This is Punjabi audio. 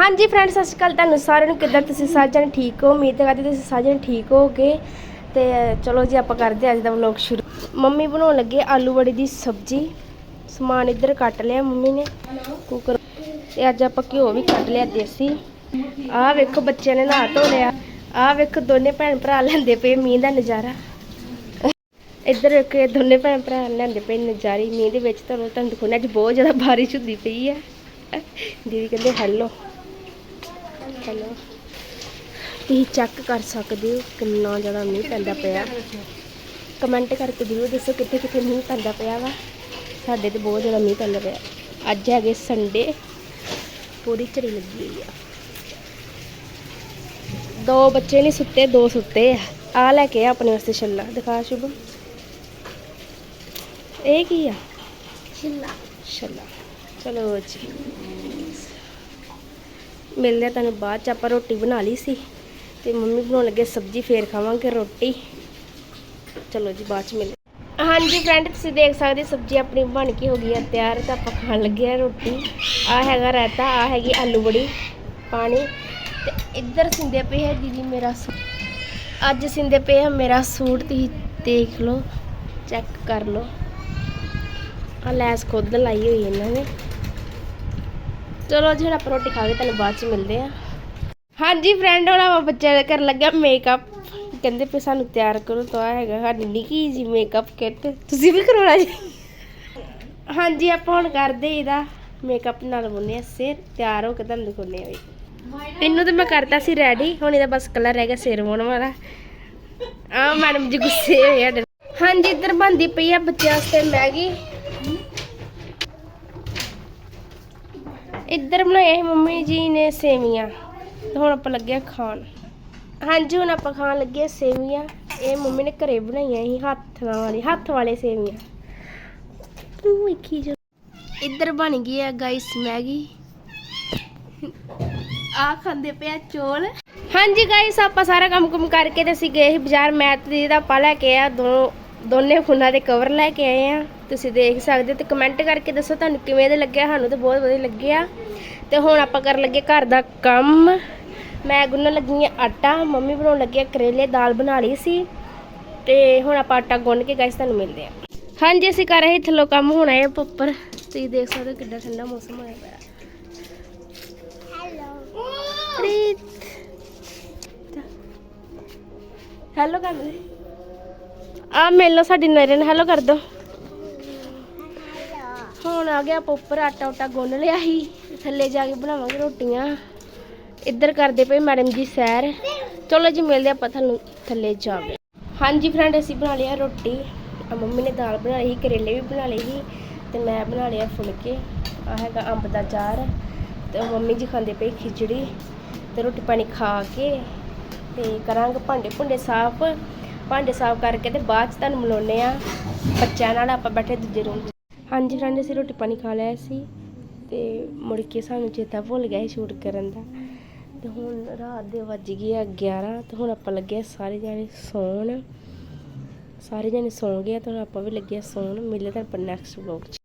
ਹਾਂਜੀ ਫਰੈਂਡਸ ਸਤਿ ਸ਼੍ਰੀ ਅਕਾਲ ਤੁਹਾਨੂੰ ਸਾਰਿਆਂ ਨੂੰ। ਕਿੱਦਾਂ ਤੁਸੀਂ ਸਾਰੇ ਜਣੇ ਠੀਕ ਹੋ? ਉਮੀਦ ਕਰਦੇ ਤੁਸੀਂ ਸਾਰੇ ਜਣੇ ਠੀਕ ਹੋਗੇ ਤੇ ਚਲੋ ਜੀ, ਆਪਾਂ ਕਰਦੇ ਹਾਂ ਅੱਜ ਦਾ ਵਲੌਗ ਸ਼ੁਰੂ। ਮੰਮੀ ਬਣਾਉਣ ਲੱਗੇ ਆਲੂ ਬੜੀ ਦੀ ਸਬਜ਼ੀ। ਸਮਾਨ ਇੱਧਰ ਕੱਟ ਲਿਆ ਮੰਮੀ ਨੇ। ਕੁਕਰ ਤੇ ਅੱਜ ਆਪਾਂ ਘਿਓ ਵੀ ਕੱਢ ਲਿਆ ਦੇਸੀ। ਆਹ ਵੇਖੋ, ਬੱਚਿਆਂ ਨੇ ਨਹਾ ਧੋ ਲਿਆ। ਆਹ ਵੇਖੋ, ਦੋਨੇ ਭੈਣ ਭਰਾ ਲੈਂਦੇ ਪਏ ਮੀਂਹ ਦਾ ਨਜ਼ਾਰਾ। ਇੱਧਰ ਇੱਕ ਦੋਨੇ ਭੈਣ ਭਰਾ ਲੈਂਦੇ ਪਏ ਨਜ਼ਾਰੇ। ਮੀਂਹ ਦੇ ਵਿੱਚ ਤੁਹਾਨੂੰ ਤੁਹਾਨੂੰ ਦਿਖਾਉਣਾ ਅੱਜ ਬਹੁਤ ਜ਼ਿਆਦਾ ਬਾਰਿਸ਼ ਹੁੰਦੀ ਪਈ ਹੈ। ਦੀਦੀ ਕਹਿੰਦੇ ਹੈਲੋ ਹੈਲੋ। ਤੁਸੀਂ ਚੈੱਕ ਕਰ ਸਕਦੇ ਹੋ ਕਿੰਨਾ ਜ਼ਿਆਦਾ ਮੀਂਹ ਪੈਂਦਾ ਪਿਆ। ਕਮੈਂਟ ਕਰਕੇ ਜ਼ਰੂਰ ਦੱਸੋ ਕਿੱਥੇ ਕਿੱਥੇ ਮੀਂਹ ਪੈਂਦਾ ਪਿਆ ਵਾ। ਸਾਡੇ ਤੇ ਬਹੁਤ ਜ਼ਿਆਦਾ ਮੀਂਹ ਪੈਂਦਾ ਪਿਆ। ਅੱਜ ਹੈਗੇ ਸੰਡੇ ਪੂਰੀ ਝੜੀ ਲੱਗੀ ਹੋਈ ਆ। ਦੋ ਬੱਚੇ ਨਹੀਂ ਸੁੱਤੇ ਦੋ ਸੁੱਤੇ ਆ। ਆ ਲੈ ਕੇ ਆ ਆਪਣੇ ਵਾਸਤੇ ਛੱਲਾ। ਦਿਖਾ ਸ਼ੁਭ। ਇਹ ਕੀ ਆ? ਛੱਲਾ। ਛੱਲਾ। ਚਲੋ ਜੀ। ਮਿਲਦੇ ਆ, ਤੁਹਾਨੂੰ ਬਾਅਦ ਚ ਆਪਾਂ ਰੋਟੀ ਬਣਾ ਲਈ ਸੀ। ਤੇ ਮੰਮੀ ਬਣਾਉਣ ਲੱਗੇ ਸਬਜ਼ੀ, ਫੇਰ ਖਾਵਾਂਗੇ ਰੋਟੀ। ਚਲੋ ਜੀ, ਬਾਅਦ ਚ ਮਿਲ ਹਾਂਜੀ ਫਰੈਂਡ ਤੁਸੀਂ ਦੇਖ ਸਕਦੇ ਸਬਜ਼ੀ ਆਪਣੀ ਬਣ ਕੇ ਹੋ ਗਈ ਆ, ਤਿਆਰ ਤਾਂ ਆਪਾਂ ਖਾਣ ਲੱਗੇ ਆ ਰੋਟੀ। ਆ ਹੈਗਾ ਰਾਇਤਾ, ਆ ਹੈਗੀ ਆਲੂ ਬੜੀ, ਪਾਣੀ। ਤੇ ਇੱਧਰ ਸਿੰਦੇ ਪਏ ਹੈ ਦੀਦੀ ਮੇਰਾ ਸੂ- ਅੱਜ ਸਿੰਦੇ ਪਏ ਆ ਮੇਰਾ ਸੂਟ, ਤੁਸੀਂ ਦੇਖ ਲਓ, ਚੈੱਕ ਕਰ ਲਓ। ਆ ਲੈਸ ਖੁਦ ਲਾਈ ਹੋਈ ਇਹਨਾਂ ਨੇ। ਚਲੋ ਜੀ, ਹੁਣ ਆਪਾਂ ਰੋਟੀ ਖਾ ਕੇ ਤੁਹਾਨੂੰ ਬਾਅਦ ਚ ਮਿਲਦੇ ਆ ਹਾਂਜੀ ਫਰੈਂਡ ਹੁਣ ਆਪਾਂ ਬੱਚਿਆਂ ਦਾ ਕਰਨ ਲੱਗਾ ਮੇਕਅਪ ਕਹਿੰਦੇ ਪਏ ਸਾਨੂੰ ਤਿਆਰ ਕਰੋ ਤਾਂ ਹੈਗਾ ਸਾਡੀ ਨਿੱਕੀ ਜੀ ਮੇਕਅਪ ਕਿੱਟ ਤੁਸੀਂ ਵੀ ਕਰਾਉਣਾ ਜੀ? ਹਾਂਜੀ, ਆਪਾਂ ਹੁਣ ਕਰਦੇ ਇਹਦਾ ਮੇਕਅਪ ਨਾਲ ਬੁੰਨੇ ਆ ਸਿਰ, ਤਿਆਰ ਹੋ ਕੇ ਤੁਹਾਨੂੰ ਦਿਖਾਉਂਦੇ ਆ ਵੀ ਇਹਨੂੰ ਤਾਂ ਮੈਂ ਕਰਤਾ ਸੀ ਰੈਡੀ ਹੁਣ ਇਹਦਾ ਬਸ ਕਲਰ ਰਹਿ ਗਿਆ ਸਿਰ ਹੋਣ ਵਾਲਾ। ਆ ਮੈਡਮ ਜੀ ਗੁੱਸੇ ਹੋਏ ਆ ਹਾਂਜੀ, ਇੱਧਰ ਬਣਦੀ ਪਈ ਆ ਬੱਚਿਆਂ ਵਾਸਤੇ ਮੈਗੀ। ਇੱਧਰ ਬਣਾਇਆ ਸੀ ਮੰਮੀ ਜੀ ਨੇ ਸੇਵੀਆਂ, ਤੇ ਹੁਣ ਆਪਾਂ ਲੱਗੇ ਖਾਣ। ਹਾਂਜੀ, ਹੁਣ ਆਪਾਂ ਖਾਣ ਲੱਗੇ ਸੇਵੀਆਂ। ਇਹ ਮੰਮੀ ਨੇ ਘਰੇ ਬਣਾਈਆਂ ਸੀ ਹੱਥ ਨਾਲ ਵਾਲੀ, ਹੱਥ ਵਾਲੇ ਸੇਵੀਆਂ। ਤੂੰ ਵੇਖੀ ਜੋ। ਇੱਧਰ ਬਣ ਗਈ ਆ ਗਾਇਸ ਮੈਗੀ। ਆ ਖਾਂਦੇ ਪਿਆ ਚੋਲ। ਹਾਂਜੀ ਗਾਇਸ ਆਪਾਂ ਸਾਰਾ ਕੰਮ ਕੁਮ ਕਰਕੇ ਤੇ ਅਸੀਂ ਗਏ ਸੀ ਬਾਜ਼ਾਰ। ਮੈਂ ਤੇ ਦੀਦੀ ਦਾ ਪਾ ਲੈ ਕੇ ਆ ਦੋ ਦੋਨੇ ਫੁੱਲਾਂ ਦੇ ਕਵਰ ਲੈ ਕੇ ਆਏ ਆ। ਤੁਸੀਂ ਦੇਖ ਸਕਦੇ ਤੇ ਕਮੈਂਟ ਕਰਕੇ ਦੱਸੋ ਤੁਹਾਨੂੰ ਕਿਵੇਂ ਦੇ ਲੱਗਿਆ? ਸਾਨੂੰ ਤਾਂ ਬਹੁਤ ਵਧੀਆ ਲੱਗਿਆ। ਤੇ ਹੁਣ ਆਪਾਂ ਕਰਨ ਲੱਗੇ ਘਰ ਦਾ ਕੰਮ। ਮੈਂ ਗੁੰਨਣ ਲੱਗੀ ਆ ਆਟਾ। ਮੰਮੀ ਬਣਾਉਣ ਲੱਗੀ ਆ ਕਰੇਲੇ ਦਾਲ ਬਣਾ ਲਈ ਸੀ। ਤੇ ਹੁਣ ਆਪਾਂ ਆਟਾ ਗੁੰਨ ਕੇ ਗਾਇਸ ਤੁਹਾਨੂੰ ਮਿਲਦੇ ਆ। ਹਾਂਜੀ ਅਸੀਂ ਕਰ ਰਹੇ ਥੱਲੋਂ ਕੰਮ ਹੋਣਾ ਹੈ ਉੱਪਰ। ਤੁਸੀਂ ਦੇਖ ਸਕਦੇ ਹੋ ਕਿੱਡਾ ਠੰਡਾ ਮੌਸਮ ਹੋਇਆ ਪਿਆ। ਪ੍ਰੀਤ। ਹੈਲੋ ਕਰ ਦੇ ਆ ਮਿਲ ਲਓ ਸਾਡੀ ਨਰਨ ਹੈਲੋ ਕਰ ਦੋ। ਹੁਣ ਆ ਗਿਆ ਆਪਾਂ ਉੱਪਰ ਆਟਾ ਉਟਾ ਗੁੰਨ ਲਿਆ ਸੀ ਥੱਲੇ ਜਾ ਕੇ ਬਣਾਵਾਂਗੇ ਰੋਟੀਆਂ। ਇੱਧਰ ਕਰਦੇ ਪਏ ਮੈਡਮ ਜੀ ਸੈਰ। ਚਲੋ ਜੀ ਮਿਲਦੇ ਆਪਾਂ ਤੁਹਾਨੂੰ ਥੱਲੇ ਜਾ ਕੇ। ਹਾਂਜੀ ਫਰੈਂਡ ਅਸੀਂ ਬਣਾ ਲਿਆ ਰੋਟੀ। ਆ ਮੰਮੀ ਨੇ ਦਾਲ ਬਣਾ ਲਈ ਸੀ ਕਰੇਲੇ ਵੀ ਬਣਾ ਲਏ ਸੀ ਤੇ ਮੈਂ ਬਣਾ ਲਿਆ ਫੁਲਕੇ। ਆ ਹੈਗਾ ਅੰਬ ਦਾ ਚਾਰ ਤੇ ਮੰਮੀ ਜੀ ਖਾਂਦੇ ਪਏ ਖਿਚੜੀ ਤੇ ਰੋਟੀ ਪਾਣੀ ਖਾ ਕੇ ਤੇ ਕਰਾਂਗੇ ਭਾਂਡੇ ਭੁੰਡੇ ਸਾਫ਼। ਭਾਂਡੇ ਸਾਫ਼ ਕਰਕੇ ਤੇ ਬਾਅਦ ਚ ਤੁਹਾਨੂੰ ਮਿਲਾਉਂਦੇ ਆ ਬੱਚਿਆਂ ਨਾਲ ਆਪਾਂ ਬੈਠੇ ਦੂਜੇ ਰੂਮ 'ਚ। ਹਾਂਜੀ ਫਰੈਂਡ ਅਸੀਂ ਰੋਟੀ ਪਾਣੀ ਖਾ ਲਿਆ ਸੀ ਤੇ ਮੁੜ ਕੇ ਸਾਨੂੰ ਚੇਤਾ ਭੁੱਲ ਗਿਆ ਸੀ ਸ਼ੂਟ ਕਰਨ ਦਾ। ਤੇ ਹੁਣ ਰਾਤ ਦੇ ਵੱਜ ਗਏ ਆ 11 ਤੇ ਹੁਣ ਆਪਾਂ ਲੱਗੇ ਸਾਰੇ ਜਾਣੇ ਸੌਣ। ਸਾਰੇ ਜਾਣੇ ਸੌਂ ਗਏ ਆ ਤੇ ਹੁਣ ਆਪਾਂ ਵੀ ਲੱਗੇ ਸੌਣ। ਮਿਲਦੇ ਤਾਂ ਆਪਾਂ ਨੈਕਸਟ ਵਲੌਗ 'ਚ।